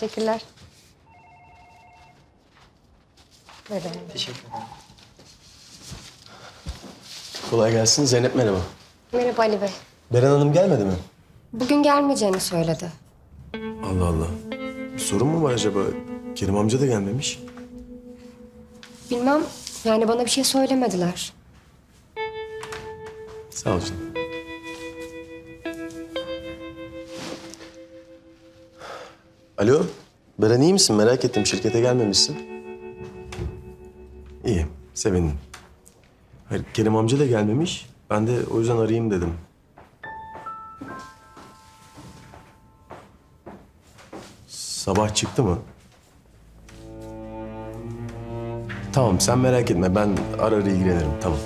Teşekkürler. Buyurun. Teşekkür ederim. Kolay gelsin. Zeynep merhaba. Merhaba Ali Bey. Beren Hanım gelmedi mi? Bugün gelmeyeceğini söyledi. Allah Allah. Bir sorun mu var acaba? Kerim amca da gelmemiş. Bilmem yani bana bir şey söylemediler. Sağ ol canım. Alo. Beren iyi misin? Merak ettim. Şirkete gelmemişsin. İyi. Sevindim. Hayır, Kerim amca da gelmemiş. Ben de o yüzden arayayım dedim. Sabah çıktı mı? Tamam sen merak etme. Ben arar ilgilenirim. Tamam.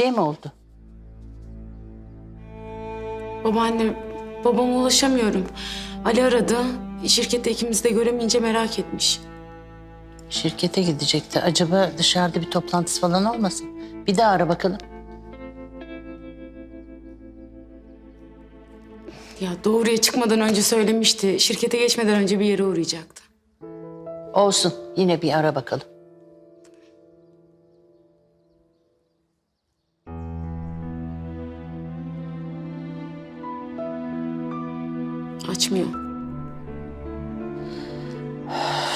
Şey mi oldu? Babaanne, babama ulaşamıyorum. Ali aradı. Şirkette ikimiz de göremeyince merak etmiş. Şirkete gidecekti. Acaba dışarıda bir toplantısı falan olmasın? Bir daha ara bakalım. Ya doğruya çıkmadan önce söylemişti. Şirkete geçmeden önce bir yere uğrayacaktı. Olsun. Yine bir ara bakalım. Açmıyor.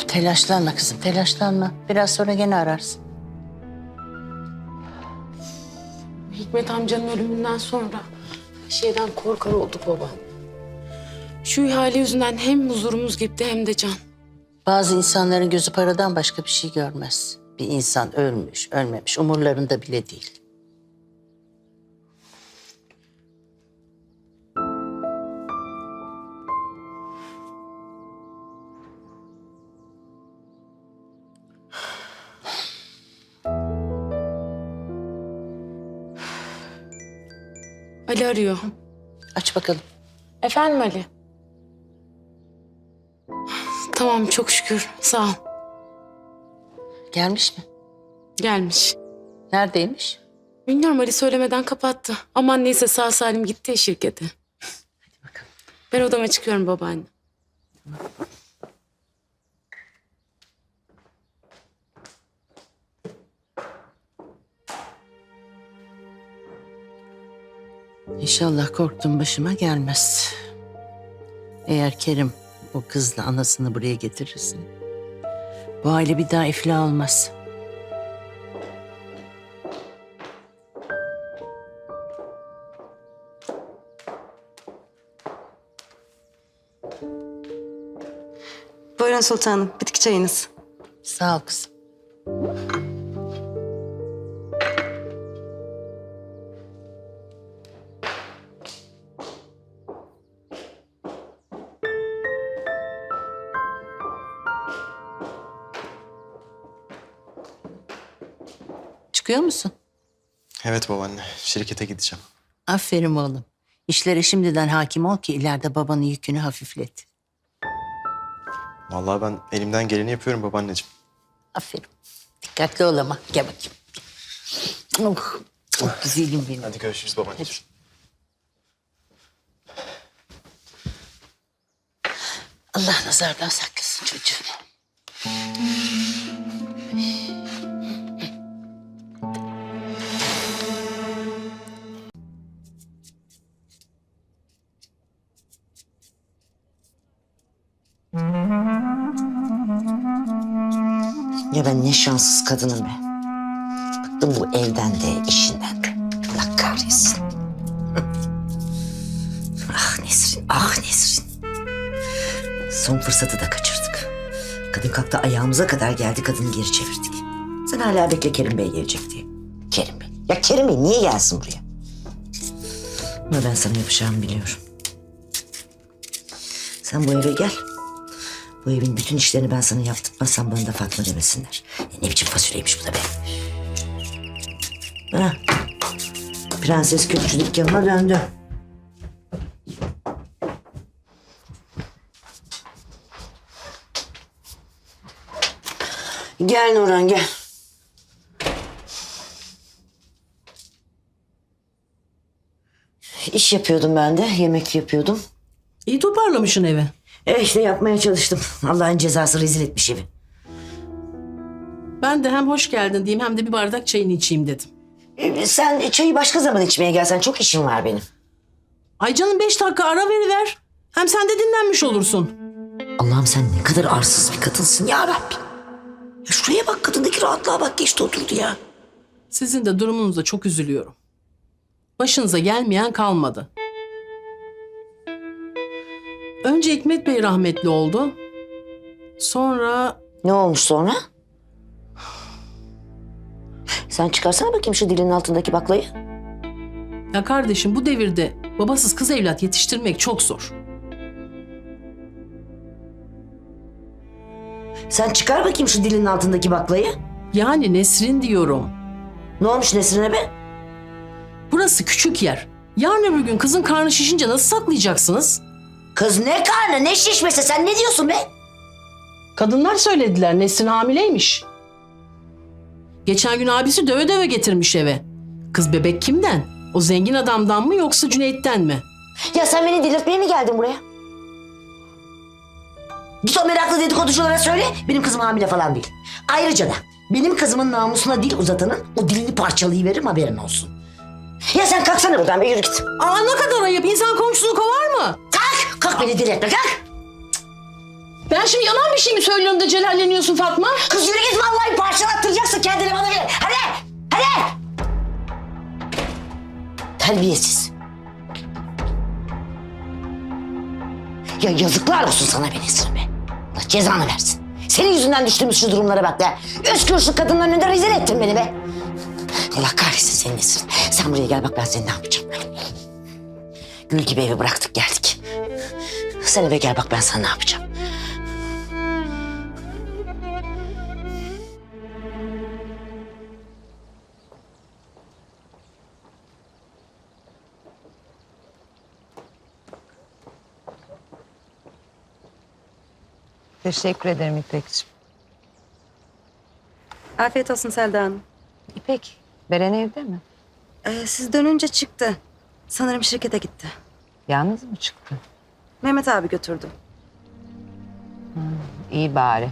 Üf, Telaşlanma kızım, telaşlanma. Biraz sonra gene ararsın. Hikmet amcanın ölümünden sonra şeyden korkar olduk baba. Şu ihale yüzünden hem huzurumuz gitti hem de can. Bazı insanların gözü paradan başka bir şey görmez. Bir insan ölmüş, ölmemiş umurlarında bile değil. Ali arıyor. Aç bakalım. Efendim Ali? Tamam çok şükür. Sağ ol. Gelmiş mi? Gelmiş. Neredeymiş? Bilmiyorum Ali söylemeden kapattı. Aman neyse sağ salim gitti ya şirkete. bakalım. Ben odama çıkıyorum babaanne. İnşallah korktuğum başıma gelmez. Eğer Kerim o kızla anasını buraya getirirse... ...bu aile bir daha iflah olmaz. Buyurun sultanım, bitki çayınız. Sağ ol kızım. Çıkıyor musun? Evet babaanne. Şirkete gideceğim. Aferin oğlum. İşlere şimdiden hakim ol ki ileride babanın yükünü hafiflet. Vallahi ben elimden geleni yapıyorum babaanneciğim. Aferin. Dikkatli ol ama. Gel bakayım. Oh, oh güzelim benim. Hadi görüşürüz babaanneciğim. Allah nazardan saklasın çocuğunu. Ya ben ne şanssız kadınım be. Bıktım bu evden de işinden de. Allah kahretsin. ah Nesrin, ah Nesrin. Son fırsatı da kaçırdık. Kadın kalktı ayağımıza kadar geldi kadını geri çevirdik. Sen hala bekle Kerim Bey gelecek diye. Kerim Bey. Ya Kerim Bey niye gelsin buraya? Ama ben sana yapacağımı biliyorum. Sen bu eve gel. Bu evin bütün işlerini ben sana yaptırtmazsam bana da Fatma demesinler. Ne biçim fasulyeymiş bu da be. Ha. Prenses Kökçü dükkanına döndü. Gel Nurhan gel. İş yapıyordum ben de, yemek yapıyordum. İyi toparlamışsın evi. E işte yapmaya çalıştım. Allah'ın cezası rezil etmiş evi. Ben de hem hoş geldin diyeyim hem de bir bardak çayını içeyim dedim. E, sen çayı başka zaman içmeye gelsen çok işim var benim. Ay canım beş dakika ara veriver. Hem sen de dinlenmiş olursun. Allah'ım sen ne kadar arsız bir kadınsın ya Rabbim. Ya şuraya bak kadındaki rahatlığa bak geçti oturdu ya. Sizin de durumunuza çok üzülüyorum. Başınıza gelmeyen kalmadı. Önce Hikmet Bey rahmetli oldu. Sonra Ne olmuş sonra? Sen çıkarsana bakayım şu dilinin altındaki baklayı. ya kardeşim bu devirde babasız kız evlat yetiştirmek çok zor. Sen çıkar bakayım şu dilinin altındaki baklayı. Yani Nesrin diyorum. Ne olmuş Nesrin'e be? Burası küçük yer. Yarın öbür gün kızın karnı şişince nasıl saklayacaksınız? Kız ne karnı ne şişmesi sen ne diyorsun be? Kadınlar söylediler Nesrin hamileymiş. Geçen gün abisi döve döve getirmiş eve. Kız bebek kimden? O zengin adamdan mı yoksa Cüneyt'ten mi? Ya sen beni delirtmeye mi geldin buraya? Git o meraklı dedikoduculara söyle benim kızım hamile falan değil. Ayrıca da benim kızımın namusuna dil uzatanın o dilini parçalayıveririm haberin olsun. Ya sen kalksana buradan be yürü git. Aa ne kadar ayıp. İnsan komşusunu kovar mı? Kalk! Beni delirtme kalk! Ben şimdi yalan bir şey mi söylüyorum da celalleniyorsun Fatma? Kız yürü git vallahi parçalattıracaksın kendini bana ver. Hadi! Hadi! Terbiyesiz. Ya yazıklar olsun sana be Nesrin be. Allah cezanı versin. Senin yüzünden düştüğümüz şu durumlara bak be. Üç kuruşluk kadının önünde rezil ettin beni be. Allah kahretsin seni Nesrin. Sen buraya gel bak ben seni ne yapacağım. Gül gibi evi bıraktık geldik. Sen eve gel bak ben sana ne yapacağım. Teşekkür ederim İpek'ciğim. Afiyet olsun Selda Hanım. İpek, Beren evde mi? Ee, siz dönünce çıktı. Sanırım şirkete gitti. Yalnız mı çıktı? Mehmet abi götürdü. İyi bari.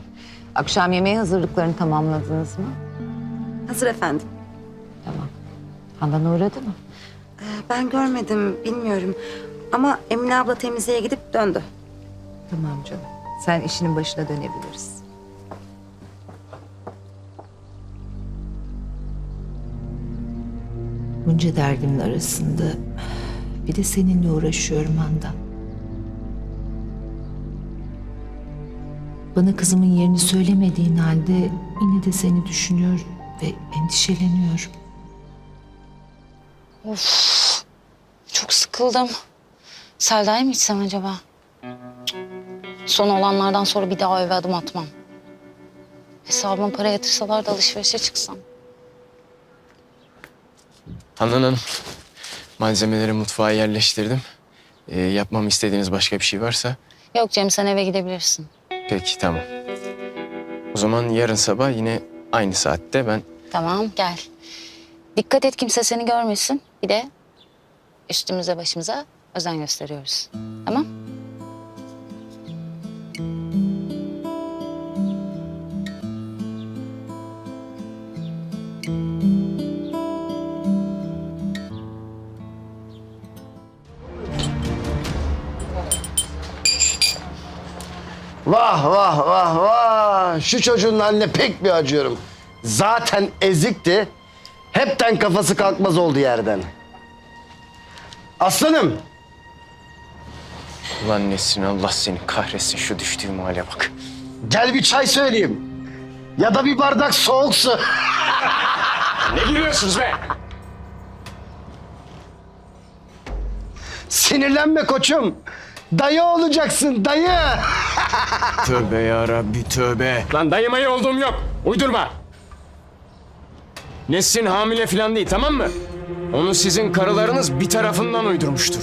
Akşam yemeği hazırlıklarını tamamladınız mı? Hazır efendim. Tamam. Handan uğradı mı? Ee, ben görmedim, bilmiyorum. Ama Emine abla temizliğe gidip döndü. Tamam canım. Sen işinin başına dönebiliriz. Bunca derdimin arasında bir de seninle uğraşıyorum Handan. Bana kızımın yerini söylemediğin halde yine de seni düşünüyor ve endişeleniyorum. Çok sıkıldım. Selda'yı mı içsem acaba? Cık. Son olanlardan sonra bir daha eve adım atmam. Hesabıma para yatırsalar da alışverişe çıksam. Handan Hanım, malzemeleri mutfağa yerleştirdim. Ee, yapmamı istediğiniz başka bir şey varsa Yok Cem sen eve gidebilirsin. Peki tamam. O zaman yarın sabah yine aynı saatte ben Tamam gel. Dikkat et kimse seni görmesin. Bir de üstümüze başımıza özen gösteriyoruz. Tamam? Vah vah vah vah. Şu çocuğun haline pek bir acıyorum. Zaten ezikti. Hepten kafası kalkmaz oldu yerden. Aslanım. Ulan Nesrin Allah seni kahretsin şu düştüğüm hale bak. Gel bir çay söyleyeyim. Ya da bir bardak soğuk su. Ne gülüyorsunuz be? Sinirlenme koçum. Dayı olacaksın dayı. Tövbe ya Rabbi tövbe. Lan dayımayı olduğum yok. Uydurma. Nesrin hamile falan değil tamam mı? Onu sizin karılarınız bir tarafından uydurmuştur.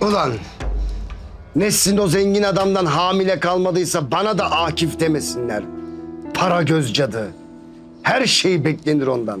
Ulan Nesin o zengin adamdan hamile kalmadıysa bana da Akif demesinler. Para göz cadı. Her şey beklenir ondan.